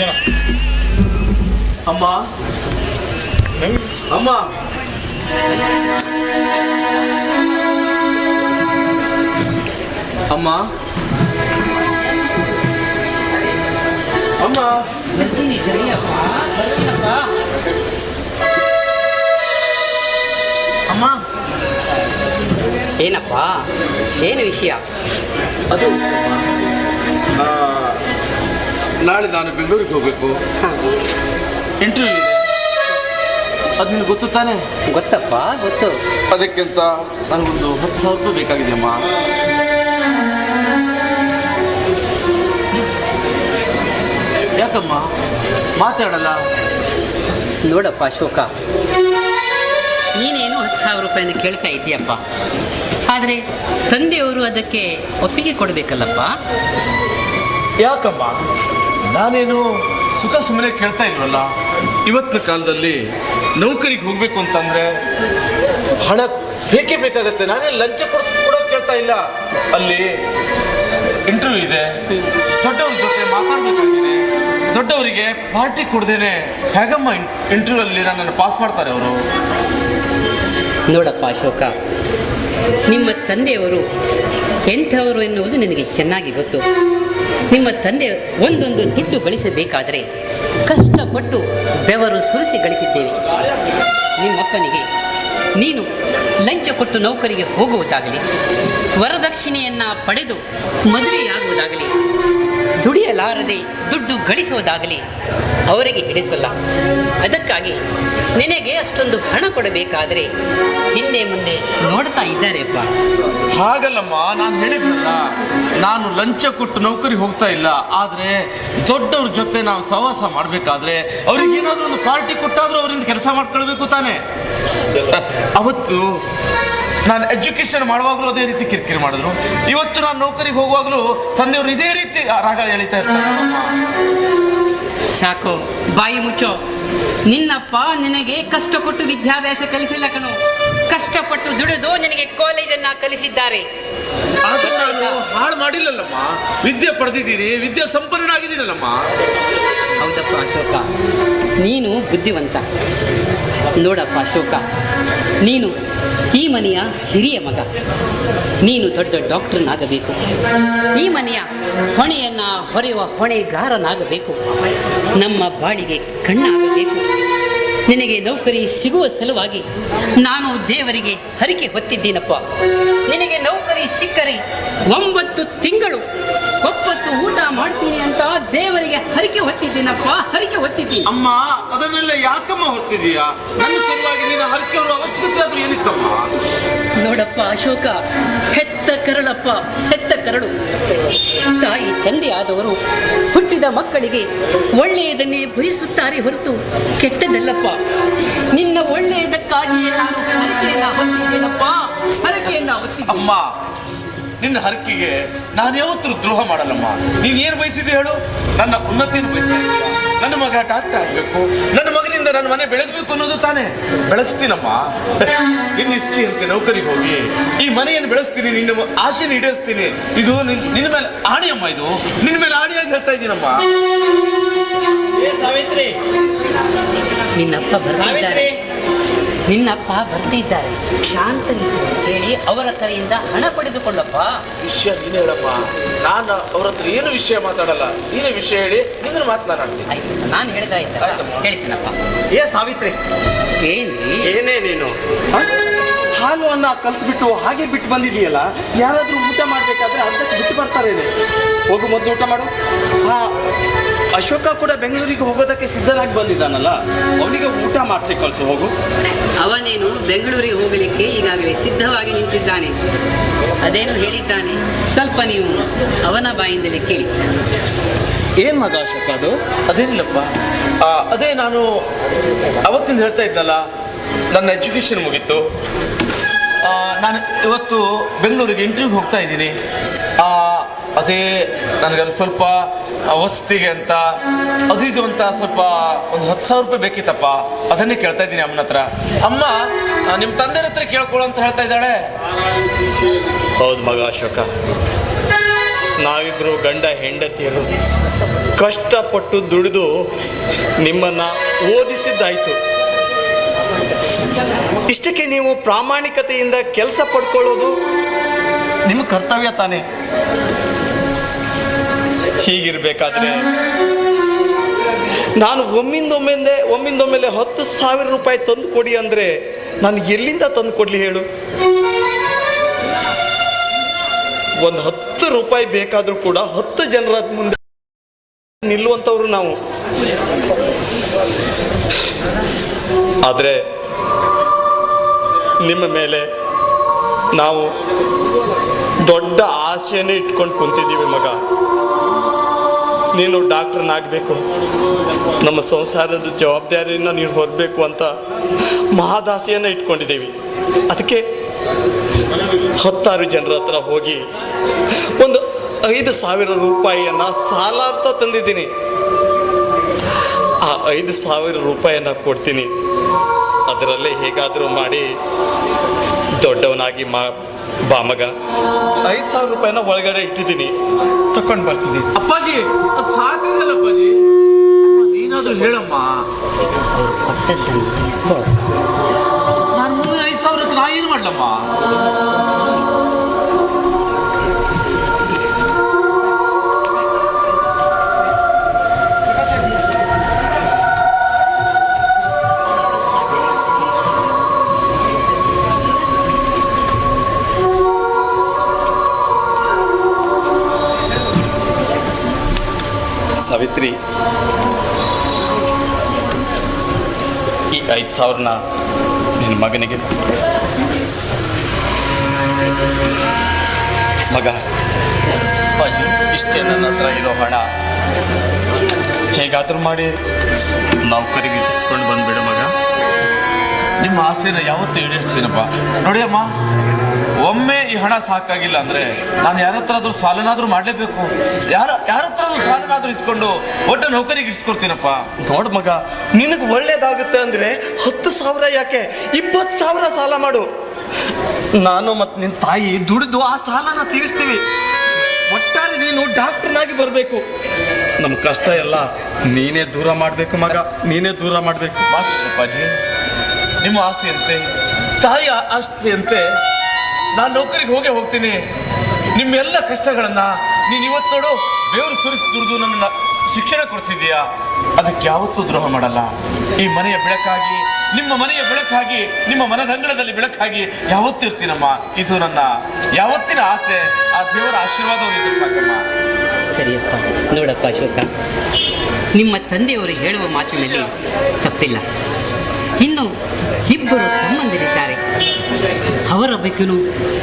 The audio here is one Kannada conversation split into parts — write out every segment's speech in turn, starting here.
ಜನ ಅಮ್ಮ ಅಮ್ಮ ಅಮ್ಮ ಅಮ್ಮ ಅಮ್ಮ ಏನಪ್ಪ ಏನು ವಿಷಯ ಅದು ಆ, ನಾಳೆ ನಾನು ಬೆಂಗಳೂರಿಗೆ ಹೋಗ್ಬೇಕು. ಇಂಟರ್ವ್ಯೂ ಇದೆ. ಅದು ನಿನ್ಗೆ ಗೊತ್ತು ತಾನೆ? ಗೊತ್ತಪ್ಪ ಗೊತ್ತು. ಅದಕ್ಕಿಂತ ನನಗೊಂದು ಹತ್ತು ಸಾವಿರ ರೂಪಾಯಿ ಬೇಕಾಗಿದೆ ಅಮ್ಮ. ಯಾಕಮ್ಮ? ಮಾತಾಡಲ್ಲ? ನೋಡಪ್ಪ ಅಶೋಕ ನೀನೇನು ಹತ್ತು ಸಾವಿರ ರೂಪಾಯಿನ ಕೇಳ್ತಾ ಇದ್ದೀಯಪ್ಪ. ಆದರೆ ತಂದೆಯವರು ಅದಕ್ಕೆ ಒಪ್ಪಿಗೆ ಕೊಡಬೇಕಲ್ಲಪ್ಪ? ಯಾಕಮ್ಮ? ನಾನೇನು ಸುಖ ಸುಮ್ಮನೆ ಕೇಳ್ತಾ ಇಲ್ವಲ್ಲ? ಇವತ್ತಿನ ಕಾಲದಲ್ಲಿ ನೌಕರಿಗೆ ಹೋಗ್ಬೇಕು ಅಂತಂದ್ರೆ ಹಣ ಬೇಕೇ ಬೇಕಾಗತ್ತೆ. ನಾನೇ ಲಂಚ ಕೊಡ ಕೇಳ್ತಾ ಇಲ್ಲ. ಅಲ್ಲಿ ಇಂಟರ್ವ್ಯೂ ಇದೆ. ದೊಡ್ಡವ್ರ ಜೊತೆ ಮಾತಾಡ್ಬೇಕಾಗಿದೆ ದೊಡ್ಡವರಿಗೆ ಪಾರ್ಟಿ ಕೊಡ್ದೇನೆ ಹೇಗಮ್ಮ ಇಂಟರ್ವ್ಯೂ ಅಲ್ಲಿ ನನ್ನನ್ನು ಪಾಸ್ ಮಾಡ್ತಾರೆ ಅವರು? ನೋಡಪ್ಪ ಅಶೋಕ, ನಿಮ್ಮ ತಂದೆಯವರು ಎಂಥವರು ಎನ್ನುವುದು ನಿನಗೆ ಚೆನ್ನಾಗಿ ಗೊತ್ತು. ನಿಮ್ಮ ತಂದೆ ಒಂದೊಂದು ದುಡ್ಡು ಗಳಿಸಬೇಕಾದರೆ ಕಷ್ಟಪಟ್ಟು ಬೆವರು ಸುರಿಸಿ ಗಳಿಸಿದ್ದೇವೆ. ನಿಮ್ಮಕ್ಕನಿಗೆ ನೀನು ಲಂಚ ಕೊಟ್ಟು ನೌಕರಿಗೆ ಹೋಗುವುದಾಗಲಿ, ವರದಕ್ಷಿಣೆಯನ್ನು ಪಡೆದು ಮದುವೆಯಾಗುವುದಾಗಲಿ ದುಡಿಯಲಾರದೆ ದುಡ್ಡು ಗಳಿಸುವುದಾಗಲಿ ಅವರಿಗೆ ಹಿಡಿಸಲ್ಲ. ಅದಕ್ಕಾಗಿ ನಿನಗೆ ಅಷ್ಟೊಂದು ಹಣ ಕೊಡಬೇಕಾದರೆ ಹಿಂದೆ ಮುಂದೆ ನೋಡ್ತಾ ಇದ್ದಾರೆಪ್ಪ ಹಾಗಲ್ಲಮ್ಮ ನಾನು ಹೇಳಿದ್ನಲ್ಲ ನಾನು ಲಂಚ ಕೊಟ್ಟು ನೌಕರಿ ಹೋಗ್ತಾ ಇಲ್ಲ ಆದರೆ ದೊಡ್ಡವ್ರ ಜೊತೆ ನಾವು ಸಹವಾಸ ಮಾಡಬೇಕಾದ್ರೆ ಅವ್ರಿಗೆ ಏನಾದ್ರೂ ಒಂದು ಪಾರ್ಟಿ ಕೊಟ್ಟಾದರೂ ಅವರಿಂದ ಕೆಲಸ ಮಾಡ್ಕೊಳ್ಬೇಕು ತಾನೆ. ಅವತ್ತು ನಾನು ಎಜುಕೇಶನ್ ಮಾಡುವಾಗಲೂ ಅದೇ ರೀತಿ ಕಿರಿಕಿರಿ ಮಾಡಿದ್ರು. ಇವತ್ತು ನಾನು ನೌಕರಿಗೆ ಹೋಗುವಾಗಲೂ ತಂದೆಯವರು ಇದೇ ರೀತಿ ರಾಗ ಎಳಿತಾ ಇರ್ತಾರೆ. ಸಾಕು ಬಾಯಿ ಮುಚ್ಚೋ. ನಿನ್ನಪ್ಪ ನಿನಗೆ ಕಷ್ಟ ಕೊಟ್ಟು ವಿದ್ಯಾಭ್ಯಾಸ ಕಲಿಸಿಲ್ಲ ಕಣು. ಕಷ್ಟಪಟ್ಟು ದುಡಿದು ನಿನಗೆ ಕಾಲೇಜನ್ನ ಕಲಿಸಿದ್ದಾರೆ. ಆದ್ರೆ ನಾನು ಹಾಳು ಮಾಡಿಲ್ಲಲ್ಲಮ್ಮ. ವಿದ್ಯೆ ಪಡೆದಿದ್ದೀನಿ ವಿದ್ಯಾ ಸಂಪನ್ನನಾಗಿದ್ದೀನಲ್ಲಮ್ಮ. ಹೌದಪ್ಪ ಅಶೋಕ ನೀನು ಬುದ್ಧಿವಂತ. ನೋಡಪ್ಪ ಅಶೋಕ ನೀನು ಮನೆಯ ಹಿರಿಯ ಮಗ. ನೀನು ದೊಡ್ಡ ಡಾಕ್ಟರ್ನಾಗಬೇಕು. ಈ ಮನೆಯ ಹೊಣೆಯನ್ನು ಹೊರೆಯುವ ಹೊಣೆಗಾರನಾಗಬೇಕು. ನಮ್ಮ ಬಾಳಿಗೆ ಕಣ್ಣಾಗಬೇಕು. ನಿನಗೆ ನೌಕರಿ ಸಿಗುವ ಸಲುವಾಗಿ ನಾನು ದೇವರಿಗೆ ಹರಿಕೆ ಹೊತ್ತಿದ್ದೀನಪ್ಪ. ನಿನಗೆ ನೌಕರಿ ಸಿಕ್ಕರೆ ಒಂಬತ್ತು ತಿಂಗಳು ಊಟ ಮಾಡ್ತೀನಿ ಅಂತ ದೇವರಿಗೆ ಹರಿಕೆ ಹೊತ್ತಿದ್ದೀನಪ್ಪ ಹರಿಕೆ ಹೊತ್ತಿದ್ದೀನಿ ಅಮ್ಮ ಅದನ್ನೆಲ್ಲ ಯಾಕಮ್ಮ ಹೊರ್ತಿದೀಯಾ ನನ್ನ ಸಲುವಾಗಿ ನೀನು ಅವಶ್ಯಕತೆ ಆದ್ರೂ ಏನಿತ್ತಮ್ಮ? ನೋಡಪ್ಪ ಅಶೋಕ ಹೆತ್ತ ಕರಳಪ್ಪ ಹೆತ್ತ ಕರಳು. ತಾಯಿ ತಂದೆ ಆದವರು ಹುಟ್ಟಿದ ಮಕ್ಕಳಿಗೆ ಒಳ್ಳೆಯದನ್ನೇ ಬಯಸುತ್ತಾರೆ ಹೊರತು ಕೆಟ್ಟದಲ್ಲಪ್ಪ ನಿನ್ನ ಒಳ್ಳೆಯದಕ್ಕಾಗಿಯೇ ನಾನು ಹರಕೆಯನ್ನ ಹೊತ್ತಿದ್ದೇನಪ್ಪ? ಹರಕೆಯನ್ನ ಹೊತ್ತಿದ್ದೆ. ಅಮ್ಮ ನಿನ್ನ ಹರಕೆಗೆ ನಾನು ಯಾವತ್ತೂ ದ್ರೋಹ ಮಾಡಲ್ಲಮ್ಮ. ನೀನ್ ಏನು ಬಯಸಿದೆ ಹೇಳು? ನನ್ನ ಉನ್ನತಿಯನ್ನು ಬಯಸ್ತಾ ಇದ್ದೀಯ? ನನ್ನ ಮಗ ಡಾಕ್ಟರ್ ಆಗಬೇಕು ನನ್ನ ಮಗನಿಂದ ನನ್ನ ಮನೆ ಬೆಳಗಬೇಕು ಅನ್ನೋದು ತಾನೇ. ಬೆಳೆಸ್ತೀನಮ್ಮ. ನಿನ್ನ ಇಷ್ಟಿಯಂತೆ ನೌಕರಿಗೆ ಹೋಗಿ ಈ ಮನೆಯನ್ನು ಬೆಳೆಸ್ತೀನಿ ನಿನ್ನ ಆಸೆನ ಈಡೇರಿಸ್ತೀನಿ. ಇದು ನಿನ್- ನಿನ್ನ ಮೇಲೆ ಆಣಿ ಅಮ್ಮ ಇದು. ನಿನ್ನ ಮೇಲೆ ಆಣಿಯಾಗಿ ಹೇಳ್ತಾ ಇದ್ದೀನಮ್ಮ. ಸಾವಿತ್ರಿ. ನಿನ್ನಪ್ಪ ನಿನ್ನಪ್ಪ ಬರ್ತಿದ್ದಾರೆ. ಶಾಂತ ಹೇಳಿ ಅವರ ಕೈಯಿಂದ ಹಣ ಪಡೆದುಕೊಂಡಪ್ಪ ವಿಷಯ ನೀನೇ ಹೇಳಪ್ಪ. ನಾನು ಅವ್ರ ಹತ್ರ ಏನು ವಿಷಯ ಮಾತಾಡಲ್ಲ. ನೀನೇ ವಿಷಯ ಹೇಳಿ ನಿನ್ನ ಮಾತನಾಡ್ತೀನಿ ಆಯ್ತು ನಾನು ಹೇಳ್ತಾ ಆಯ್ತಮ್ಮ. ಹೇಳ್ತೀನಪ್ಪ. ಏ ಸಾವಿತ್ರಿ. ಏನ್ರಿ ಏನೇ ನೀನು? ಹ? ಹಾಲು ಅನ್ನ ಕಲಿಸ್ಬಿಟ್ಟು ಹಾಗೆ ಬಿಟ್ಟು ಬಂದಿದೆಯಲ್ಲ ಯಾರಾದರೂ ಊಟ ಮಾಡಬೇಕಾದ್ರೆ ಅದಕ್ಕೆ ಬಿಟ್ಟು ಬರ್ತಾರೇನೆ? ಹೋಗು ಮೊದಲು ಊಟ ಮಾಡು. ಹಾ ಅಶೋಕ ಕೂಡ ಬೆಂಗಳೂರಿಗೆ ಹೋಗೋದಕ್ಕೆ ಸಿದ್ಧರಾಗಿ ಬಂದಿದ್ದಾನಲ್ಲ ಅವನಿಗೆ ಊಟ ಮಾಡಿಸಿ ಕಳಿಸು ಹೋಗು. ಅವನೇನು ಬೆಂಗಳೂರಿಗೆ ಹೋಗಲಿಕ್ಕೆ ಈಗಾಗಲೇ ಸಿದ್ಧವಾಗಿ ನಿಂತಿದ್ದಾನೆ. ಅದೇನು ಹೇಳಿದ್ದಾನೆ? ಸ್ವಲ್ಪ ನೀವು ಅವನ ಬಾಯಿಂದಲೇ ಕೇಳಿ. ಏನ್ ಮಗ ಅಶೋಕ ಅದು? ಅದೇನಿಲ್ಲಪ್ಪ. ಆ, ಅದೇ ನಾನು ಅವತ್ತಿಂದ ಹೇಳ್ತಾ ಇದ್ನಲ್ಲ ನನ್ನ ಎಜುಕೇಷನ್ ಮುಗೀತು. ನಾನು ಇವತ್ತು ಬೆಂಗಳೂರಿಗೆ ಇಂಟರ್ವ್ಯೂಗೆ ಹೋಗ್ತಾ ಇದ್ದೀನಿ. ಅದೇ ನನಗಲ್ಲಿ ಸ್ವಲ್ಪ ವಸತಿಗೆ ಅಂತ, ಅದು ಇದು ಅಂತ ಸ್ವಲ್ಪ ಒಂದು ಹತ್ತು ಸಾವಿರ ರೂಪಾಯಿ ಬೇಕಿತ್ತಪ್ಪ, ಅದನ್ನೇ ಕೇಳ್ತಾ ಇದ್ದೀನಿ ಅಮ್ಮನ ಹತ್ರ. ಅಮ್ಮ ನಿಮ್ಮ ತಂದೆ ಹತ್ರ ಕೇಳ್ಕೊಳ್ಳೋ ಅಂತ ಹೇಳ್ತಾ ಇದ್ದಾಳೆ. ಹೌದು ಮಗ ಅಶೋಕ. ನಾವಿಬ್ಬರು ಗಂಡ ಹೆಂಡತಿಯರು ಕಷ್ಟಪಟ್ಟು ದುಡಿದು ನಿಮ್ಮನ್ನ ಓದಿಸಿದ್ದಾಯ್ತು. ಇಷ್ಟಕ್ಕೆ ನೀವು ಪ್ರಾಮಾಣಿಕತೆಯಿಂದ ಕೆಲಸ ಪಡ್ಕೊಳ್ಳೋದು ನಿಮ್ಮ ಕರ್ತವ್ಯ ತಾನೇ. ಹೀಗಿರ್ಬೇಕಾದ್ರೆ ನಾನು ಒಮ್ಮಿಂದೊಮ್ಮೆಂದೆ ಒಮ್ಮಿಂದೊಮ್ಮೆಲೆ ಹತ್ತು ಸಾವಿರ ರೂಪಾಯಿ ತಂದು ಕೊಡಿ ಅಂದರೆ ನಾನು ಎಲ್ಲಿಂದ ತಂದು ಕೊಡಲಿ ಹೇಳು? ಒಂದು ಹತ್ತು ರೂಪಾಯಿ ಬೇಕಾದರೂ ಕೂಡ ಹತ್ತು ಜನರ ಮುಂದೆ ನಿಲ್ಲುವಂಥವ್ರು ನಾವು. ಆದರೆ ನಿಮ್ಮ ಮೇಲೆ ನಾವು ದೊಡ್ಡ ಆಸೆಯನ್ನು ಇಟ್ಕೊಂಡು ಕುಂತಿದ್ದೀವಿ ಮಗ. ನೀನು ಡಾಕ್ಟ್ರನ್ನಾಗಬೇಕು ನಮ್ಮ ಸಂಸಾರದ ಜವಾಬ್ದಾರಿಯನ್ನು ನೀನು ಹೊರಬೇಕು ಅಂತ ಮಹಾದಾಸೆಯನ್ನು ಇಟ್ಕೊಂಡಿದ್ದೀವಿ. ಅದಕ್ಕೆ ಹತ್ತಾರು ಜನರ ಹತ್ರ ಹೋಗಿ ಒಂದು ಐದು ಸಾವಿರ ರೂಪಾಯಿಯನ್ನು ಸಾಲ ಅಂತ ತಂದಿದ್ದೀನಿ. ಆ ಐದು ಸಾವಿರ ರೂಪಾಯಿಯನ್ನು ಕೊಡ್ತೀನಿ. ಅದರಲ್ಲೇ ಹೇಗಾದರೂ ಮಾಡಿ ದೊಡ್ಡವನಾಗಿ ಮಾ ಬಾ ಮಗ ಐದು ಸಾವಿರ ರೂಪಾಯಿನ ಒಳಗಡೆ ಇಟ್ಟಿದ್ದೀನಿ. ತಕೊಂಡು ಬರ್ತೀನಿ. ಅಪ್ಪಾಜಿ ಅದು ಅಪ್ಪಾಜಿ. ನೀನಾದ್ರೂ ಹೇಳಮ್ಮ. ನಾನು ಮುಂದಿನ ಐದು ಸಾವಿರಕ್ಕೆ ನಾ ಏನು ಮಾಡ್ಲಮ್ಮ? ಸಾವಿತ್ರಿ. ಈ ಐದು ಸಾವಿರನ ನಿನ್ನ ಮಗನಿಗೆ ಮಗ ಇಷ್ಟೇ ನನ್ನ ಹತ್ರ ಇರೋ ಹಣ. ಹೇಗಾದರೂ ಮಾಡಿ ನೌಕರಿಗೆ ಇಟ್ಟಿಸ್ಕೊಂಡು ಬಂದುಬಿಡು ಮಗ. ನಿಮ್ಮ ಆಸೆನ ಯಾವತ್ತೂ ಈಡೇರಿಸ್ತೀನಪ್ಪ. ನೋಡಿ ಅಮ್ಮ. ಒಮ್ಮೆ ಈ ಹಣ ಸಾಕಾಗಿಲ್ಲ ಅಂದ್ರೆ ನಾನು ಯಾರ ಹತ್ರ ಆದ್ರೂ ಸಾಲನಾದ್ರೂ ಮಾಡ್ಲೇಬೇಕು. ಯಾರ ಯಾರ ಹತ್ರ ಆದ್ರೂ ಸಾಲನಾದ್ರೂ ಇಸ್ಕೊಂಡು ಒಟ್ಟ ನೌಕರಿಗೆ ಇಸ್ಕೊಡ್ತೀನಪ್ಪ. ನೋಡ್ ಮಗ ನಿನಗೆ ಒಳ್ಳೇದಾಗುತ್ತೆ ಅಂದ್ರೆ ಹತ್ತು ಸಾವಿರ ಯಾಕೆ? ಇಪ್ಪತ್ತು ಸಾವಿರ ಸಾಲ ಮಾಡು. ನಾನು ಮತ್ತು ನಿನ್ನ ತಾಯಿ ದುಡಿದು ಆ ಸಾಲನ ತೀರಿಸ್ತೀವಿ. ಒಟ್ಟಾರೆ ನೀನು ಡಾಕ್ಟರ್ನಾಗಿ ಬರಬೇಕು. ನಮ್ಮ ಕಷ್ಟ ಎಲ್ಲ ನೀನೇ ದೂರ ಮಾಡಬೇಕು ಮಗ ನೀನೇ ದೂರ ಮಾಡಬೇಕು. ಮಾಡ್ತೀನಪ್ಪಾಜಿ ನಿಮ್ಮ ಆಸೆಯಂತೆ ತಾಯಿ ಆಸ್ತಿಯಂತೆ ಆಸೆಯಂತೆ ನಾನು ನೌಕರಿಗೆ ಹೋಗೇ ಹೋಗ್ತೀನಿ. ನಿಮ್ಮೆಲ್ಲ ಕಷ್ಟಗಳನ್ನ ನೀನು ಇವತ್ತು ನೋಡು, ದೇವರು ಸುರಿಸಿ ದುಡಿದು ನನ್ನ ಶಿಕ್ಷಣ ಕೊಡಿಸಿದೀಯಾ ಅದಕ್ಕೆ ಯಾವತ್ತೂ ದ್ರೋಹ ಮಾಡಲ್ಲ. ಈ ಮನೆಯ ಬೆಳಕಾಗಿ, ನಿಮ್ಮ ಮನೆಯ ಬೆಳಕಾಗಿ, ನಿಮ್ಮ ಮನದಂಗಳದಲ್ಲಿ ಬೆಳಕಾಗಿ ಯಾವತ್ತಿರ್ತೀನಮ್ಮ ಇದು ನನ್ನ ಯಾವತ್ತಿನ ಆಸೆ. ಆ ದೇವರ ಆಶೀರ್ವಾದ ಒಂದಿದ್ರೆ ಸಾಕಮ್ಮ. ಸರಿಯಪ್ಪ, ನೋಡಪ್ಪ ಅಶೋಕ. ನಿಮ್ಮ ತಂದೆಯವರು ಹೇಳುವ ಮಾತಿನಲ್ಲಿ ತಪ್ಪಿಲ್ಲ. ಇನ್ನು ಇಬ್ಬರು ತಮ್ಮಂದಿರಿದ್ದಾರೆ. ಅವರ ಬಗ್ಗೆನೂ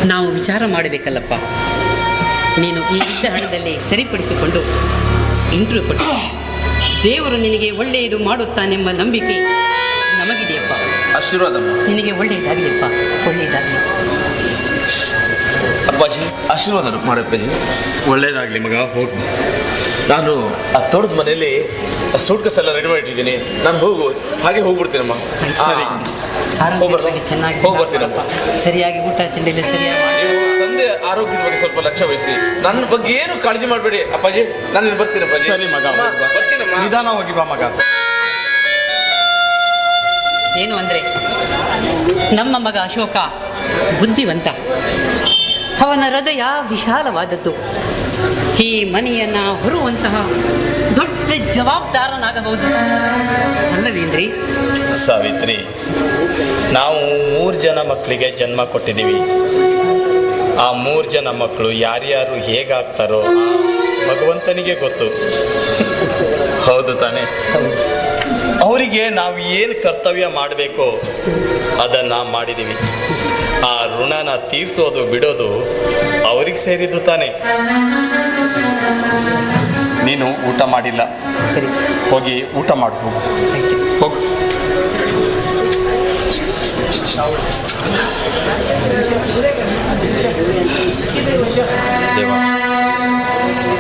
ನಾವು ವಿಚಾರ ಮಾಡಬೇಕಲ್ಲಪ್ಪ. ನೀನು ಈ ಇದ್ದ ಹಣದಲ್ಲಿ ಸರಿಪಡಿಸಿಕೊಂಡು ಇಂಟರ್ವ್ಯೂ ಕೊಟ್ಟು ದೇವರು ನಿನಗೆ ಒಳ್ಳೆಯದು ಮಾಡುತ್ತಾನೆಂಬ ನಂಬಿಕೆ ನಮಗಿದೆಯಪ್ಪ. ಆಶೀರ್ವಾದ ನಿನಗೆ ಒಳ್ಳೆಯದಾಗಲಿಪ್ಪ ಒಳ್ಳೆಯದಾಗಲಿ. ಅಪ್ಪಾಜಿ ಆಶೀರ್ವಾದ ಮಾಡಪ್ಪಾಜಿ ಒಳ್ಳೆಯದಾಗಲಿ ಮಗ ಹೋಗಿ. ನಾನು ಆ ತೋಟದ ಮನೆಯಲ್ಲಿ ಸೂಟ್ಕಸ್ ಎಲ್ಲ ರೆಡಿ ಮಾಡಿಟ್ಟಿದ್ದೀನಿ. ನಾನು ಹೋಗು. ಹಾಗೆ ಹೋಗ್ಬಿಡ್ತೀನಮ್ಮ. ಸರಿ. ಆರೋಗ್ಯವಾಗಿ ಚೆನ್ನಾಗಿ ಹೋಗಿ ಸರಿಯಾಗಿ ಊಟ ತಿಂಡಿ ಸರಿಯಾಗಿ ತಂದೆ ಆರೋಗ್ಯದ ಬಗ್ಗೆ ಸ್ವಲ್ಪ ಲಕ್ಷ್ಯ ವಹಿಸಿ. ನನ್ನ ಬಗ್ಗೆ ಏನು ಕಾಳಜಿ ಮಾಡಬೇಡಿ ಅಪ್ಪಾಜಿ. ನಾನು ಇಲ್ಲಿ ಬರ್ತೀನಿ ಅಪ್ಪಾಜಿ. ಸರಿ ಮಗ ಅಮ್ಮ, ಹೋಗಿ ಬಾ. ಬರ್ತೀನಮ್ಮ ನಿಧಾನ ಹೋಗಿ ಬಾ ಮಗ. ಏನು ಅಂದರೆ ನಮ್ಮ ಮಗ ಅಶೋಕ ಬುದ್ಧಿವಂತ. ಅವನ ಹೃದಯ ವಿಶಾಲವಾದದ್ದು. ಈ ಮನೆಯನ್ನು ಹೊರುವಂತಹ ದೊಡ್ಡ ಜವಾಬ್ದಾರನಾಗಬಹುದು. ಅಲ್ಲವೇನ್ರಿ? ಸಾವಿತ್ರಿ ನಾವು ಮೂರು ಜನ ಮಕ್ಕಳಿಗೆ ಜನ್ಮ ಕೊಟ್ಟಿದ್ದೀವಿ. ಆ ಮೂರು ಜನ ಮಕ್ಕಳು ಯಾರ್ಯಾರು ಹೇಗಾಗ್ತಾರೋ ಭಗವಂತನಿಗೆ ಗೊತ್ತು. ಹೌದು ತಾನೆ. ಅವರಿಗೆ ನಾವು ಏನು ಕರ್ತವ್ಯ ಮಾಡಬೇಕೋ ಅದನ್ನು ಮಾಡಿದ್ದೀವಿ. ಆ ಋಣನ ತೀರಿಸೋದು ಬಿಡೋದು ಅವ್ರಿಗೆ ಸೇರಿದ್ದು ತಾನೆ. ನೀನು ಊಟ ಮಾಡಿಲ್ಲ. ಸರಿ. ಹೋಗಿ ಊಟ ಮಾಡಬಹುದು ಹೋಗು.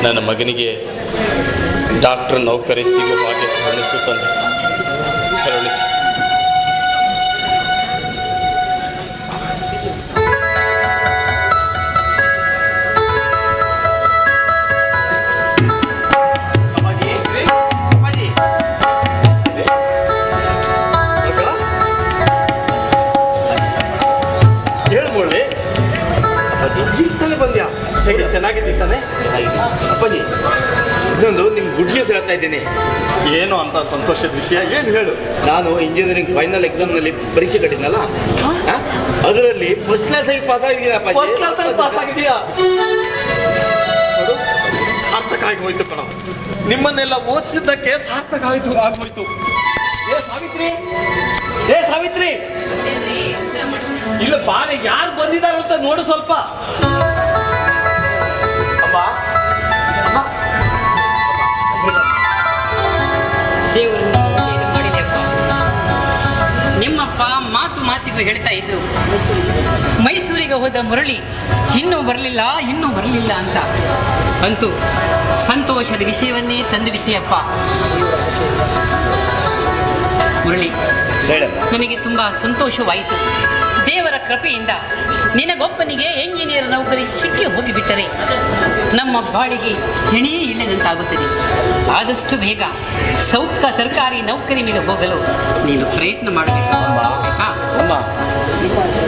ನನ್ನ ಮಗನಿಗೆ ಡಾಕ್ಟರ್ ನೌಕರಿ ಸಿಗುವ ಹಾಗೆ ಕಾಣಿಸುತ್ತಂದೆ ತಂದೆ ಇನ್ನೊಂದು ನಿಮ್ಗೆ ಗುಡ್ ನ್ಯೂಸ್ ಹೇಳ್ತಾ ಇದ್ದೀನಿ. ಏನು ಅಂತ ಸಂತೋಷದ ವಿಷಯ ಏನು ಹೇಳು. ನಾನು ಇಂಜಿನಿಯರಿಂಗ್ ಫೈನಲ್ ಎಕ್ಸಾಮ್ನಲ್ಲಿ ಪರೀಕ್ಷೆ ಕಟ್ಟಿದ್ನಲ್ಲ? ಅದರಲ್ಲಿ ಫಸ್ಟ್ ಕ್ಲಾಸ್ ಆಗಿ ಪಾಸ್ ಆಗಿದ್ದೀನಿ ಫಸ್ಟ್ ಕ್ಲಾಸ್ ಅಲ್ಲಿ ಪಾಸ್ ಆಗಿದೆಯಾ ಸಾರ್ಥಕ ಆಗಿ ಹೋಯ್ತು ಕಣ. ನಿಮ್ಮನ್ನೆಲ್ಲ ಓದಿಸಿದ್ದಕ್ಕೆ ಸಾರ್ಥಕ ಆಯಿತು ಆಗೋಯ್ತು. ಏ ಸಾವಿತ್ರಿ ಏ ಸಾವಿತ್ರಿ. ಇಲ್ಲ ಬಾರಿ ಯಾರು ಬಂದಿದ್ದಾರೆ ಅಂತ ನೋಡು ಸ್ವಲ್ಪ. ದೇವರು ಒಳ್ಳೆಯದು ನಿಮ್ಮಪ್ಪ ಮಾತು ಮಾತಿಗೂ ಹೇಳ್ತಾ ಇದ್ರು. ಮೈಸೂರಿಗೆ ಹೋದ ಮುರಳಿ, ಇನ್ನೂ ಬರಲಿಲ್ಲ ಇನ್ನೂ ಬರಲಿಲ್ಲ ಅಂತ. ಅಂತೂ ಸಂತೋಷದ ವಿಷಯವನ್ನೇ ತಂದು ಬಿತ್ತಿಯಪ್ಪ ಮುರಳಿ ನನಗೆ ತುಂಬ ಸಂತೋಷವಾಯಿತು. ದೇವರ ಕೃಪೆಯಿಂದ ನಿನಗೊಬ್ಬನಿಗೆ ಎಂಜಿನಿಯರ್ ನೌಕರಿ ಸಿಕ್ಕಿ ಹೋಗಿಬಿಟ್ಟರೆ ನಮ್ಮ ಬಾಳಿಗೆ ಹೆಣೇ ಇಲ್ಲದಂತಾಗುತ್ತದೆ. ಆದಷ್ಟು ಬೇಗ ಸೌಖ್ಯ ಸರ್ಕಾರಿ ನೌಕರಿ ಮೇಲೆ ಹೋಗಲು ನೀನು ಪ್ರಯತ್ನ ಮಾಡಬೇಕು. ಹಾ, ಅಮ್ಮ.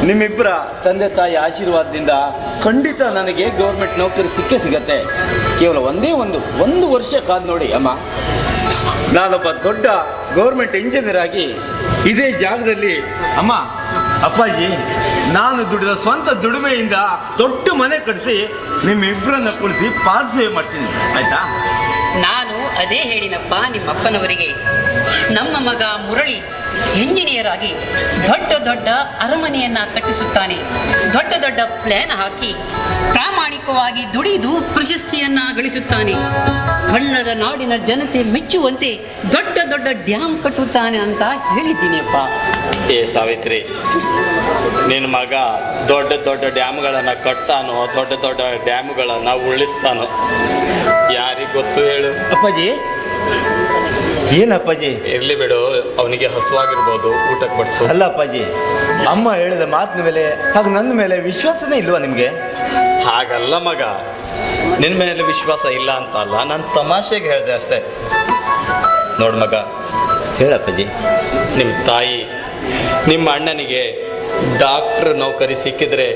ನಿಮ್ಮಿಬ್ಬರ ತಂದೆ ತಾಯಿ ಆಶೀರ್ವಾದದಿಂದ ಖಂಡಿತ ನನಗೆ ಗೌರ್ಮೆಂಟ್ ನೌಕರಿ ಸಿಕ್ಕೇ ಸಿಗತ್ತೆ. ಕೇವಲ ಒಂದೇ ಒಂದು ಒಂದು ವರ್ಷ ಕಾದ್ ನೋಡಿ ಅಮ್ಮ. ನಾನೊಬ್ಬ ದೊಡ್ಡ ಗೌರ್ಮೆಂಟ್ ಇಂಜಿನಿಯರ್ ಆಗಿ ಇದೇ ಜಾಗದಲ್ಲಿ ಅಮ್ಮ, ಅಪ್ಪಾಜಿ, ನಾನು ದುಡಿದ ಸ್ವಂತ ದುಡಿಮೆಯಿಂದ ದೊಡ್ಡ ಮನೆ ಕಟ್ಟಿಸಿ ನಿಮ್ಮಿಬ್ಬರನ್ನ ಕುಳಿಸಿ ಪಾದಸೇವೆ ಮಾಡ್ತೀನಿ. ಆಯ್ತಾ? ನಾನು ಅದೇ ಹೇಳಿನಪ್ಪ ನಿಮ್ಮಪ್ಪನವರಿಗೆ. ನಮ್ಮ ಮಗ ಮುರಳಿ ಇಂಜಿನಿಯರ್ ಆಗಿ ದೊಡ್ಡ ದೊಡ್ಡ ಅರಮನೆಯನ್ನ ಕಟ್ಟಿಸುತ್ತಾನೆ. ದೊಡ್ಡ ದೊಡ್ಡ ಪ್ಲಾನ್ ಹಾಕಿ ಪ್ರಾಮಾಣಿಕವಾಗಿ ದುಡಿದು ಪ್ರಶಸ್ತಿಯನ್ನ ಗಳಿಸುತ್ತಾನೆ. ಕನ್ನಡ ನಾಡಿನ ಜನತೆ ಮೆಚ್ಚುವಂತೆ ದೊಡ್ಡ ದೊಡ್ಡ ಡ್ಯಾಮ್ ಕಟ್ಟುತ್ತಾನೆ ಅಂತ ಹೇಳಿದ್ದೀನಿಯಪ್ಪ. ಏ ಸಾವಿತ್ರಿ ನಿನ್ನ ಮಗ ದೊಡ್ಡ ದೊಡ್ಡ ಡ್ಯಾಮ್ಗಳನ್ನು ಕಟ್ತಾನೋ ದೊಡ್ಡ ದೊಡ್ಡ ಡ್ಯಾಮ್ಗಳನ್ನು ಉಳಿಸ್ತಾನೋ? ಯಾರಿಗೆ ಗೊತ್ತು ಹೇಳು. ಅಪ್ಪಾಜಿ ಏನಪ್ಪಾಜಿ ಇರಲಿ ಬಿಡು ಅವನಿಗೆ ಹಸುವಾಗಿರ್ಬೋದು ಊಟಕ್ಕೆ ಬಡಿಸು ಅಲ್ಲ ಅಪ್ಪಾಜಿ ಅಮ್ಮ ಹೇಳಿದ ಮಾತಿನ ಮೇಲೆ ಹಾಗೂ ನನ್ನ ಮೇಲೆ ವಿಶ್ವಾಸನೇ ಇಲ್ವಾ ನಿಮಗೆ? ಹಾಗಲ್ಲ ಮಗ ನಿನ್ನ ಮೇಲೆ ವಿಶ್ವಾಸ ಇಲ್ಲ ಅಂತ ಅಲ್ಲ ನಾನು ತಮಾಷೆಗೆ ಹೇಳಿದೆ ಅಷ್ಟೇ. ನೋಡು ಮಗ ಹೇಳಪ್ಪಜಿ ನಿಮ್ಮ ತಾಯಿ ನಿಮ್ಮ ಅಣ್ಣನಿಗೆ ಡಾಕ್ಟ್ರ್ ನೌಕರಿ ಸಿಕ್ಕಿದ್ರೆ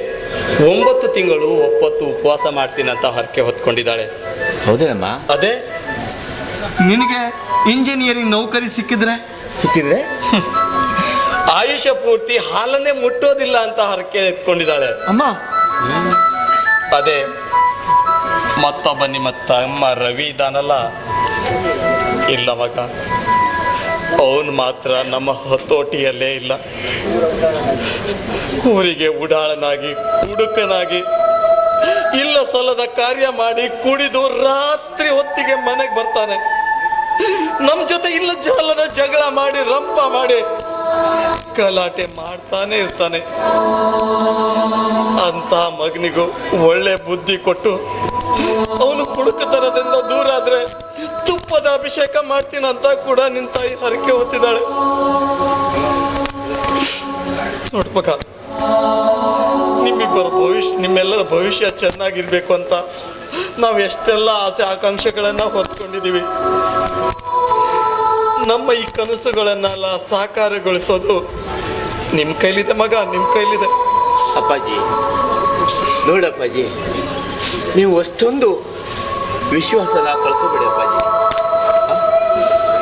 ಒಂಬತ್ತು ತಿಂಗಳು ಒಪ್ಪತ್ತು ಉಪವಾಸ ಮಾಡ್ತೀನಿ ಅಂತ ಹರಕೆ ಹೊತ್ಕೊಂಡಿದ್ದಾಳೆ. ಹೌದೇನಮ್ಮ ಅದೇ ನಿನಗೆ ಇಂಜಿನಿಯರಿಂಗ್ ನೌಕರಿ ಸಿಕ್ಕಿದ್ರೆ? ಸಿಕ್ಕಿದ್ರೆ? ಆಯುಷ ಪೂರ್ತಿ ಹಾಲನ್ನೇ ಮುಟ್ಟೋದಿಲ್ಲ ಅಂತ ಹರಕೆ ಎತ್ಕೊಂಡಿದ್ದಾಳೆ ಅಮ್ಮ. ಅದೇ ಮತ್ತೊಬ್ಬ ನಿಮ್ಮ ತಮ್ಮ ರವಿ ಇದಾನಲ್ಲ? ಇಲ್ಲವಾಗ. ಅವನು ಮಾತ್ರ ನಮ್ಮ ಹತೋಟಿಯಲ್ಲೇ ಇಲ್ಲ. ಊರಿಗೆ ಉಡಾಳನಾಗಿ, ಕುಡುಕನಾಗಿ, ಇಲ್ಲ ಸಲ್ಲದ ಕಾರ್ಯ ಮಾಡಿ ಕುಡಿದು ರಾತ್ರಿ ಹೊತ್ತಿಗೆ ಮನೆಗೆ ಬರ್ತಾನೆ. ನಮ್ಮ ಜೊತೆ ಇಲ್ಲ ಜಾಲದ ಜಗಳ ಮಾಡಿ, ರಂಪ ಮಾಡಿ, ಗಲಾಟೆ ಮಾಡ್ತಾನೆ ಇರ್ತಾನೆ. ಅಂತ ಮಗನಿಗೂ ಒಳ್ಳೆ ಬುದ್ಧಿ ಕೊಟ್ಟು ಅವನು ಕುಡುಕತನದಿಂದ ದೂರ ಆದ್ರೆ ತುಪ್ಪದ ಅಭಿಷೇಕ ಮಾಡ್ತೀನಿ ಅಂತ ಕೂಡ ನಿನ್ನ ತಾಯಿ ಹರಕೆ ಹೊತ್ತಿದ್ದಾಳೆ. ನೋಡ್ಬೇಕ ನಿಮ್ಮಿಬ್ಬರ ಭವಿಷ್ಯ, ನಿಮ್ಮೆಲ್ಲರ ಭವಿಷ್ಯ ಚೆನ್ನಾಗಿರ್ಬೇಕು ಅಂತ ನಾವು ಎಷ್ಟೆಲ್ಲ ಆಸೆ ಆಕಾಂಕ್ಷೆಗಳನ್ನ ಹೊತ್ಕೊಂಡಿದ್ದೀವಿ ನಮ್ಮ ಈ ಕನಸುಗಳನ್ನೆಲ್ಲ ಸಾಕಾರಗೊಳಿಸೋದು ನಿಮ್ಮ ಕೈಲಿದೆ ಮಗ ನಿಮ್ಮ ಕೈಲಿದೆ. ಅಪ್ಪಾಜಿ, ನೋಡಪ್ಪಾಜಿ ನೀವು ಅಷ್ಟೊಂದು ವಿಶ್ವಾಸನ ಕಳ್ಕೊಬೇಡಿ ಅಪ್ಪಾಜಿ.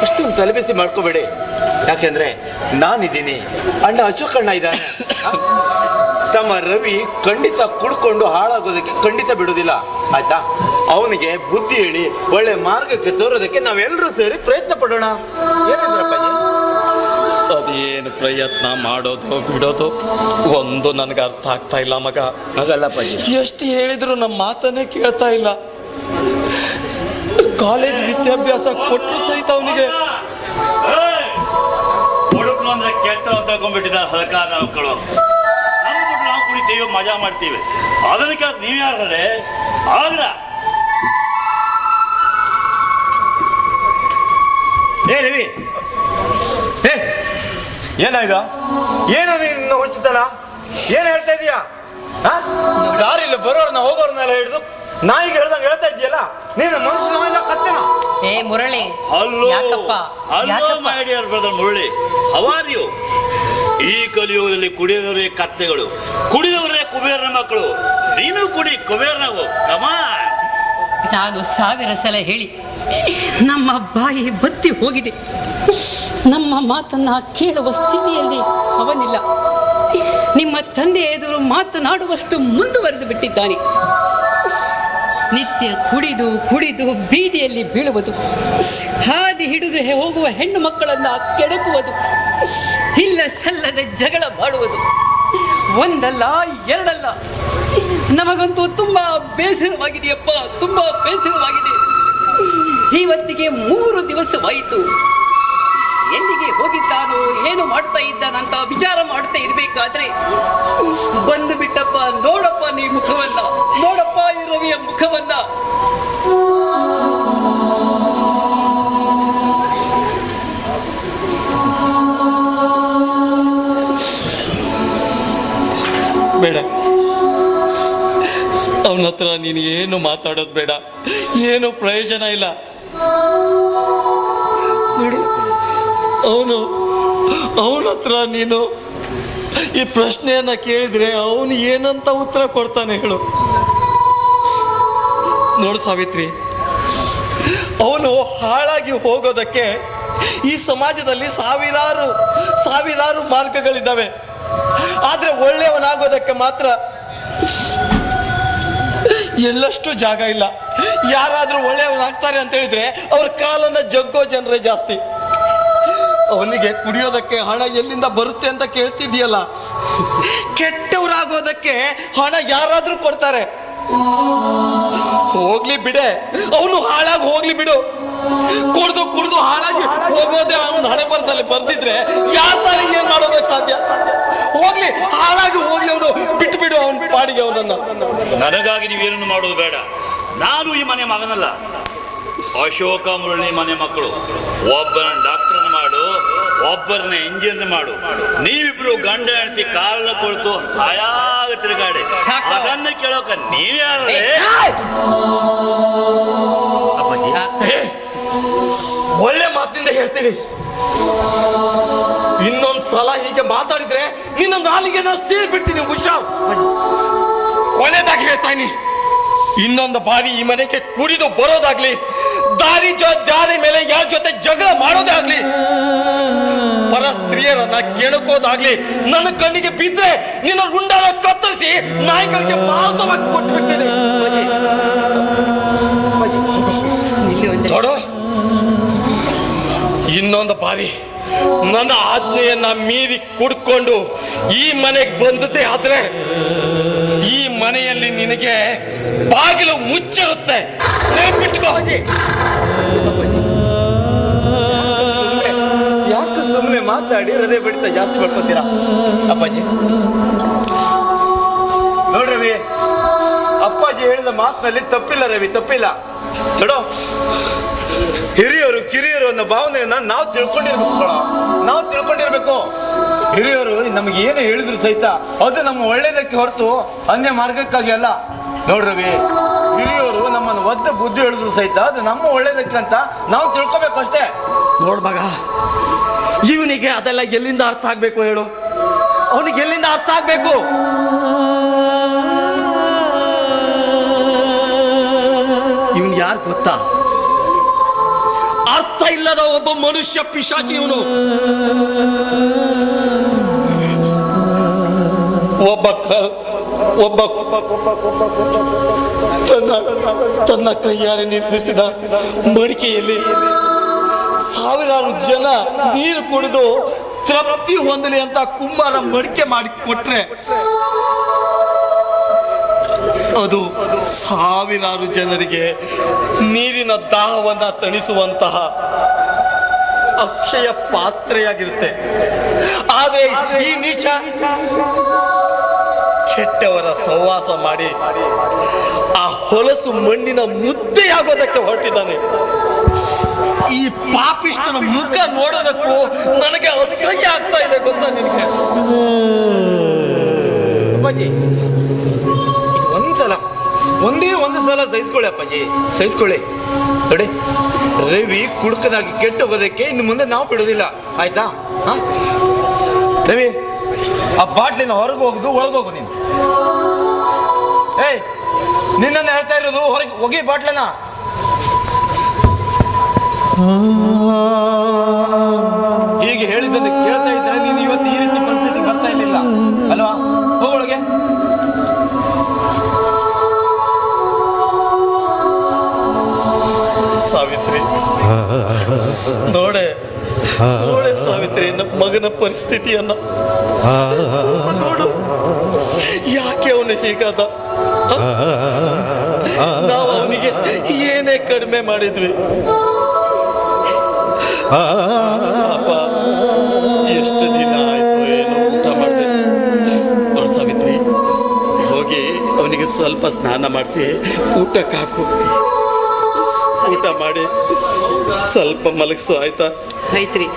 ಅಷ್ಟೊಂದು ತಲೆಬಿಸಿ ಮಾಡ್ಕೋಬೇಡಿ. ಯಾಕೆಂದ್ರೆ ನಾನಿದ್ದೀನಿ. ಅಣ್ಣ ಅಶೋಕಣ್ಣ ಇದ್ದಾನೆ. ತಮ್ಮ ರವಿ ಖಂಡಿತ ಕುಡ್ಕೊಂಡು ಹಾಳಾಗೋದಕ್ಕೆ ಖಂಡಿತ ಬಿಡೋದಿಲ್ಲ ಆಯ್ತಾ? ಅವನಿಗೆ ಬುದ್ಧಿ ಹೇಳಿ ಒಳ್ಳೆ ಮಾರ್ಗಕ್ಕೆ ತೋರೋದಕ್ಕೆ ನಾವೆಲ್ಲರೂ ಸೇರಿ ಪ್ರಯತ್ನ ಪಡೋಣ. ಏನಿದ್ರಪ್ಪಾಜಿ? ಅದೇನು ಪ್ರಯತ್ನ ಮಾಡೋದು ಬಿಡೋದು ಒಂದು ನನಗೆ ಅರ್ಥ ಆಗ್ತಾ ಇಲ್ಲ ಮಗ. ಹಾಗಲ್ಲಪ್ಪಾಜಿ ಎಷ್ಟು ಹೇಳಿದ್ರು ನಮ್ಮ ಮಾತನ್ನೇ ಕೇಳ್ತಾ ಇಲ್ಲ. ಕಾಲೇಜ್ ವಿದ್ಯಾಭ್ಯಾಸ ಕೊಟ್ಟರು ಸಹಿತ ಅವನಿಗೆ. ಹುಡುಕ್ರು ಅಂದ್ರೆ ಕೆಟ್ಟ ತಗೊಂಡ್ಬಿಟ್ಟಿದ್ದಾರೆ ಸರ್ಕಾರ ಮಕ್ಕಳು ನಮ್ಮ ದುಡ್ಡು ನಾವು ಕುಡಿತೀವಿ ಮಜಾ ಮಾಡ್ತೀವಿ. ಅದನ್ನ ಕೇಳ ನೀವು ಯಾರೇ ಆಗ್ರ ಏ ರವಿ ಏನಾಯ್ತು ಏನು ನೀನು ಹುಚ್ಚುತ್ತಲ್ಲ ಏನು ಹೇಳ್ತಾ ಇದೀಯಾ? ದಾರಿಲಿ ಬರೋರ್ನ ಹೋಗೋರ್ನೆಲ್ಲ ಹಿಡಿದು ನಾಯಿಗೆ ಹೇಳ್ದಂಗೆ ಹೇಳ್ತಾ ಇದೆಯಲ್ಲ ನೀನು ಮನುಷ್ಯನ ಕತ್ತೇನ? ಏ ಮುರಳಿ. ಅಲ್ಲೋ ಯಾಕಪ್ಪ? ಅಲ್ಲೋ ಮೈ ಡಿಯರ್ ಬ್ರದರ್ ಮುರಳಿ. ಹವಾರಿಯು ಈ ಕಲಿಯುಗದಲ್ಲಿ ಕುಡಿಯೋರೇ ಕತ್ತೆಗಳು. ಕುಡಿಯೋರೇ ಕುಬೇರನ ಮಕ್ಕಳು. ನೀನು ಕುಡಿ ಕುಬೇರನವು ಕಮಾ ನಾನು ಸಾವಿರ ಸಲ ಹೇಳಿ ನಮ್ಮ ಬಾಯಿ ಬತ್ತಿ ಹೋಗಿದೆ. ನಮ್ಮ ಮಾತನ್ನ ಕೇಳುವ ಸ್ಥಿತಿಯಲ್ಲಿ ಅವನಿಲ್ಲ. ನಿಮ್ಮ ತಂದೆ ಎದುರು ಮಾತನಾಡುವಷ್ಟು ಮುಂದುವರೆದು ಬಿಟ್ಟಿದ್ದಾನೆ. ನಿತ್ಯ ಕುಡಿದು ಕುಡಿದು ಬೀದಿಯಲ್ಲಿ ಬೀಳುವುದು, ಹಾದಿ ಹಿಡಿದು ಹೋಗುವ ಹೆಣ್ಣು ಮಕ್ಕಳನ್ನ ಕೆಡಕುವುದು, ಇಲ್ಲ ಸಲ್ಲದ ಜಗಳ ಮಾಡುವುದು. ಒಂದಲ್ಲ, ಎರಡಲ್ಲ. ನಮಗಂತೂ ತುಂಬಾ ಬೇಸರವಾಗಿದೆಯಪ್ಪ, ತುಂಬಾ ಬೇಸರವಾಗಿದೆ. ಇವತ್ತಿಗೆ ಮೂರು ದಿವಸವಾಯಿತು. ಹೋಗಿದ್ದಾನೋ, ಏನು ಮಾಡ್ತಾ ಇದ್ದಾನಂತ ವಿಚಾರ ಮಾಡ್ತಾ ಇರ್ಬೇಕಾದ್ರೆ, ಬಂದು ಬಿಟ್ಟಪ್ಪ, ನೋಡಪ್ಪ ನೀ ಮುಖವನ್ನ, ನೋಡಪ್ಪ ಈ ರವಿಯ ಮುಖವನ್ನ. ಬೇಡ. ಅವನ ಹತ್ರ ನೀನು ಏನು ಮಾತಾಡೋದು ಬೇಡ. ಏನು ಪ್ರಯೋಜನ ಇಲ್ಲ. ಅವನು, ಅವನ ಹತ್ರ ನೀನು ಈ ಪ್ರಶ್ನೆಯನ್ನ ಕೇಳಿದ್ರೆ ಅವನು ಏನಂತ ಉತ್ತರ ಕೊಡ್ತಾನೆ ಹೇಳು. ನೋಡು ಸಾವಿತ್ರಿ, ಅವನು ಹಾಳಾಗಿ ಹೋಗೋದಕ್ಕೆ ಈ ಸಮಾಜದಲ್ಲಿ ಸಾವಿರಾರು ಸಾವಿರಾರು ಮಾರ್ಗಗಳಿದ್ದಾವೆ. ಆದರೆ ಒಳ್ಳೆಯವನಾಗೋದಕ್ಕೆ ಮಾತ್ರ ಎಲ್ಲಷ್ಟು ಜಾಗ ಇಲ್ಲ. ಯಾರಾದರೂ ಒಳ್ಳೆಯವನಾಗ್ತಾರೆ ಅಂತ ಹೇಳಿದ್ರೆ ಅವ್ರ ಕಾಲನ್ನ ಜಗ್ಗೋ ಜನರೇ ಜಾಸ್ತಿ. ಅವನಿಗೆ ಕುಡಿಯೋದಕ್ಕೆ ಹಣ ಎಲ್ಲಿಂದ ಬರುತ್ತೆ ಅಂತ ಕೇಳ್ತಿದ್ಯಲ್ಲ ಕೆಟ್ಟವರಾಗೋದಕ್ಕೆ ಹಣ ಯಾರಾದ್ರೂ ಕೊಡ್ತಾರೆ. ಹೋಗ್ಲಿ ಬಿಡೆ, ಅವನು ಹಾಳಾಗಿ ಹೋಗ್ಲಿ ಬಿಡು. ಕುಡ್ದು ಕುಡ್ದು ಹಾಳಾಗಿ ಹೋಗೋದೇ ಅವನು ಹಣೆ ಬರ್ದಲ್ಲಿ ಬರ್ದಿದ್ರೆ ಯಾರ ತಾನೇ ಏನ್ ಮಾಡೋದಕ್ಕೆ ಸಾಧ್ಯ? ಹೋಗ್ಲಿ, ಹಾಳಾಗಿ ಹೋಗ್ಲಿ ಅವನು ಬಿಟ್ಟು ಬಿಡು ಅವನ ಪಾಡಿಗೆ ಅವನನ್ನ. ನನಗಾಗಿ ನೀವೇನನ್ನು ಮಾಡೋದು ಬೇಡ. ನಾನು ಈ ಮನೆ ಮಗನಲ್ಲ. ಅಶೋಕ ಮುರಳಿ ಮನೆ ಮಕ್ಕಳು. ಒಬ್ಬನ ಒಬ್ಬರನ್ನ ಇಂಜಿನ್ ಮಾಡು. ನೀವಿಬ್ರು ಗಂಡ ಹೆಂಡತಿ ಕಾಲ ಕೊಡ್ತು ಆಯಾಗ ತಿರುಗಾಡಿ. ಅದನ್ನ ಕೇಳೋಕ ನೀವ್ಯಾರೇ ಒಳ್ಳೆ ಮಾತಿಂದ ಹೇಳ್ತೀನಿ. ಇನ್ನೊಂದ್ ಸಲ ಹೀಗೆ ಮಾತಾಡಿದ್ರೆ ನಿನ್ನ ನಾಲಿಗೆ ನಾನು ಸೀಳ್ಬಿಡ್ತೀನಿ ಉಷಾ. ಕೊನೆದಾಗಿ ಹೇಳ್ತಾಯಿನಿ. ಇನ್ನೊಂದು ಬಾರಿ ಈ ಮನೆಗೆ ಕುಡಿದು ಬರೋದಾಗ್ಲಿ ದಾರಿ ಜೊ ಜಾರಿ ಮೇಲೆ ಯಾರ ಜೊತೆ ಜಗಳ ಮಾಡೋದೇ ಆಗ್ಲಿ ಪರ ಸ್ತ್ರೀಯರನ್ನ ಕೇಳಕೋದಾಗ್ಲಿ, ನನ್ನ ಕಣ್ಣಿಗೆ ಬಿದ್ರೆ ನಿನ್ನ ಗುಂಡಾನ ಕತ್ತರಿಸಿ ನಾಯಿಗಳಿಗೆ ಮಾಂಸವಾಗಿ ಕೊಟ್ಬಿಡ್ತೀನಿ. ನೋಡು, ಇನ್ನೊಂದು ಬಾರಿ ನನ್ನ ಆಜ್ಞೆಯನ್ನ ಮೀರಿ ಕುಡ್ಕೊಂಡು ಈ ಮನೆಗೆ ಬಂದದ್ದೇ ಆದ್ರೆ ಈ ಮನೆಯಲ್ಲಿ ನಿನಗೆ ಬಾಗಿಲು ಮುಚ್ಚಿರುತ್ತೆ. ನೆನಪಿಟ್ಕೋ. ಮಾತಾಡಿ ಹೃದಯ ಬಿಡಿತ ಜಾಸ್ತಿ ಮಾಡ್ಕೋತೀರಾ ಅಪ್ಪಾಜಿ. ನೋಡ್ರಿ ರವಿ, ಅಪ್ಪಾಜಿ ಹೇಳಿದ ಮಾತಿನಲ್ಲಿ ತಪ್ಪಿಲ್ಲ ರವಿ, ತಪ್ಪಿಲ್ಲ. ನೋಡು. ಹಿರಿಯರು ಕಿರಿಯರು ಅನ್ನೋ ಭಾವನೆಯನ್ನ ನಾವು ತಿಳ್ಕೊಂಡಿರ್ಬೇಕು ನಾವು ತಿಳ್ಕೊಂಡಿರ್ಬೇಕು. ಹಿರಿಯರು ನಮ್ಗೆ ಏನು ಹೇಳಿದ್ರು ಸಹಿತ ಅದು ನಮ್ಮ ಒಳ್ಳೇದಕ್ಕೆ ಹೊರತು ಅನ್ಯ ಮಾರ್ಗಕ್ಕಾಗಿ ಅಲ್ಲ. ನೋಡ್ರವಿ ಹಿರಿಯರು ನಮ್ಮನ್ನು ಒದ್ದ ಬುದ್ಧಿ ಹೇಳಿದ್ರು ಸಹಿತ ಅದು ನಮ್ಮ ಒಳ್ಳೇದಕ್ಕೆ ಅಂತ ನಾವು ತಿಳ್ಕೊಬೇಕು ಅಷ್ಟೇ. ನೋಡ್ ಮಗ ಇವನಿಗೆ ಅದೆಲ್ಲ ಎಲ್ಲಿಂದ ಅರ್ಥ ಆಗ್ಬೇಕು ಹೇಳು? ಅವನಿಗೆ ಎಲ್ಲಿಂದ ಅರ್ಥ ಆಗ್ಬೇಕು? ಇವನ್ ಯಾರು ಗೊತ್ತಾ? ಅರ್ಥ ಇಲ್ಲದ ಒಬ್ಬ ಮನುಷ್ಯ ಪಿಶಾಚಿ ಇವನು. ಒಬ್ಬ ಒಬ್ಬ ತನ್ನ ತನ್ನ ಕೈಯಾರೆ ನಿರ್ಮಿಸಿದ ಮಡಿಕೆಯಲ್ಲಿ ಸಾವಿರಾರು ಜನ ನೀರು ಕುಡಿದು ತೃಪ್ತಿ ಹೊಂದಲಿ ಅಂತ ಕುಂಬಾರ ಮಡಿಕೆ ಮಾಡಿ ಕೊಟ್ರೆ ಅದು ಸಾವಿರಾರು ಜನರಿಗೆ ನೀರಿನ ದಾಹವನ್ನ ತಣಿಸುವಂತಹ ಅಕ್ಷಯ ಪಾತ್ರೆಯಾಗಿರುತ್ತೆ. ಆದ್ರೆ ಈ ನೀಚ ಕೆಟ್ಟವರ ಸಹವಾಸ ಮಾಡಿ ಆ ಹೊಲಸು ಮಣ್ಣಿನ ಮುದ್ದೆಯಾಗೋದಕ್ಕೆ ಹೊರಟಿದ್ದಾನೆ. ಈ ಪಾಪಿಷ್ಟನ ಮುಖ ನೋಡೋದಕ್ಕೂ ನನಗೆ ಅಸಹ್ಯ ಆಗ್ತಾ ಇದೆ ಗೊತ್ತಾ ನಿನಗೆ? ಅಪ್ಪಾಜಿ ಒಂದ್ಸಲ ಒಂದೇ ಒಂದು ಸಲ ಸಹಿಸ್ಕೊಳ್ಳಿ ಅಪ್ಪಾಜಿ, ಸಹಿಸ್ಕೊಳ್ಳಿ. ನೋಡಿ, ರವಿ ಕುಡುಕನಾಗಿ ಕೆಟ್ಟು ಹೋಗೋದಕ್ಕೆ ಇನ್ನು ಮುಂದೆ ನಾವು ಬಿಡೋದಿಲ್ಲ. ಆಯ್ತಾ? ರವಿ, ಆ ಬಾಟ್ಲಿನ ಹೊರಗೆ ಹೋಗುದು ಹೋಗು ನೀನು. ಏಯ್, ನಿನ್ನನ್ನು ಹೇಳ್ತಾ ಇರೋದು ಹೊರಗೆ ಹೋಗಿ ಬಾಟ್ಲನ ಹೀಗೆ ಹೇಳಿದ್ದನ್ನು ಕೇಳ್ತಾ ಇದ್ದರೆ ನೀನು ಇವತ್ತು ಈ ರೀತಿ ಪರಿಸ್ಥಿತಿ ಬರ್ತಾ ಇರಲಿಲ್ಲ. ಅಲ್ವಾ? ಹೋಗೊಳಗೆ ಸಾವಿತ್ರಿ. ನೋಡೆ. ನೋಡೆ ಸಾವಿತ್ರಿ ನಮ್ಮ ಮಗನ ಪರಿಸ್ಥಿತಿಯನ್ನ. ನೋಡು. ಯಾಕೆ ಅವನು ಹೀಗಾದ? ನಾವು ಅವನಿಗೆ ಏನೇ ಕಡಿಮೆ ಮಾಡಿದ್ವಿ. ಪಾಪ ಎಷ್ಟು ದಿನ ಆಯ್ತು ಏನು ಊಟ ಮಾಡಿದೆ? ನೋಡು ಸಾವಿತ್ರಿ ಹೋಗಿ ಅವನಿಗೆ ಸ್ವಲ್ಪ ಸ್ನಾನ ಮಾಡಿಸಿ ಊಟಕ್ಕೆ ಹಾಕು. ಊಟ ಮಾಡಿ ಸ್ವಲ್ಪ ಮಲಗಿಸು ಆಯ್ತಾ? ಐತ್ರಿ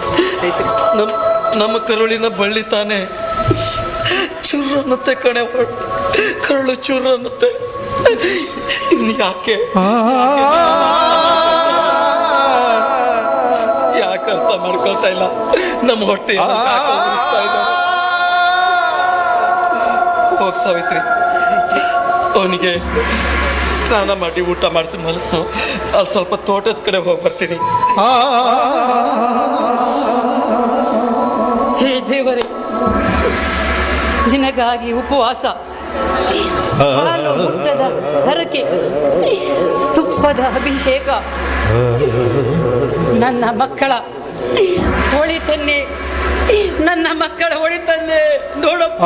ಐತ್ರಿ ನಮ್ಮ ನಮ್ಮ ಕರುಳಿನ ಬಳ್ಳಿ ತಾನೆ. ಚುರ್ರು ಅನ್ನುತ್ತೆ ಕಣೆ. ಕರುಳು ಚುರ್ರನ್ನತ್ತೆ ಅನ್ನುತ್ತೆ ಇವ್ನು ಯಾಕೆ? ಯಾಕೆ ಮಾಡ್ಕೊಳ್ತಾ ಇಲ್ಲ ನಮ್ಮ ಹೊಟ್ಟೆ ಹೋಗ್ ಸಾವಿತ್ರಿ ಅವನಿಗೆ ಸ್ನಾನ ಮಾಡಿ ಊಟ ಮಾಡಿಸಿ ಮನಸ್ಸು ಅಲ್ಲಿ ಸ್ವಲ್ಪ ತೋಟದ ಕಡೆ ಹೋಗಿ ಬರ್ತೀನಿ ಹೇ ದೇವರೇ ನಿನಗಾಗಿ ಉಪವಾಸ ಮುಟ್ಟದ ಹರಕೆ ತುಪ್ಪದ ಅಭಿಷೇಕ ನನ್ನ ಮಕ್ಕಳ ಒಳಿತನ್ನೇ ನನ್ನ ಮಕ್ಕಳ ಒಳಿತನ್ನೇ ನೋಡಪ್ಪ.